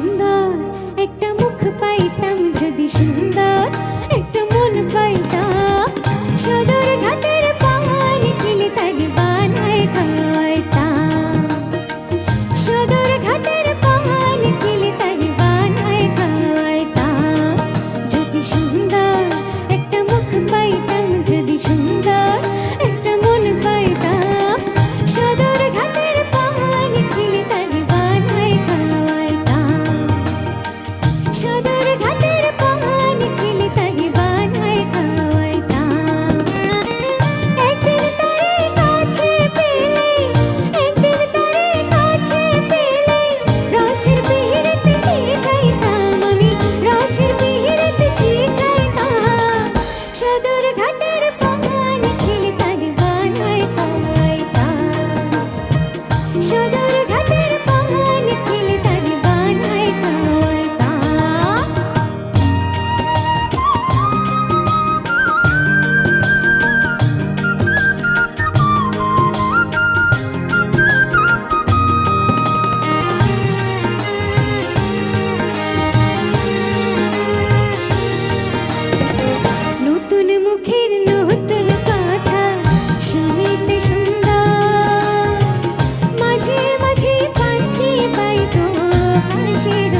সুন্দর। একটা মুখ পাইতাম যদি সুন্দর। she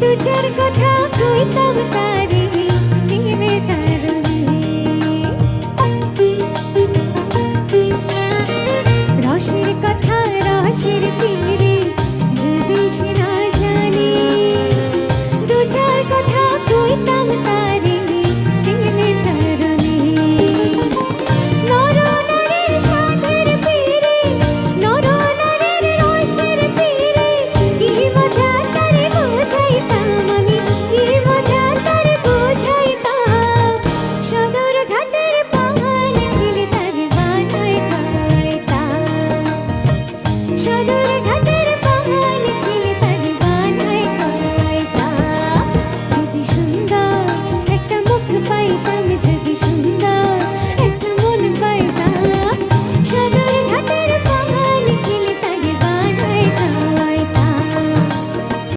দু চার কথা কইতাম তারে। should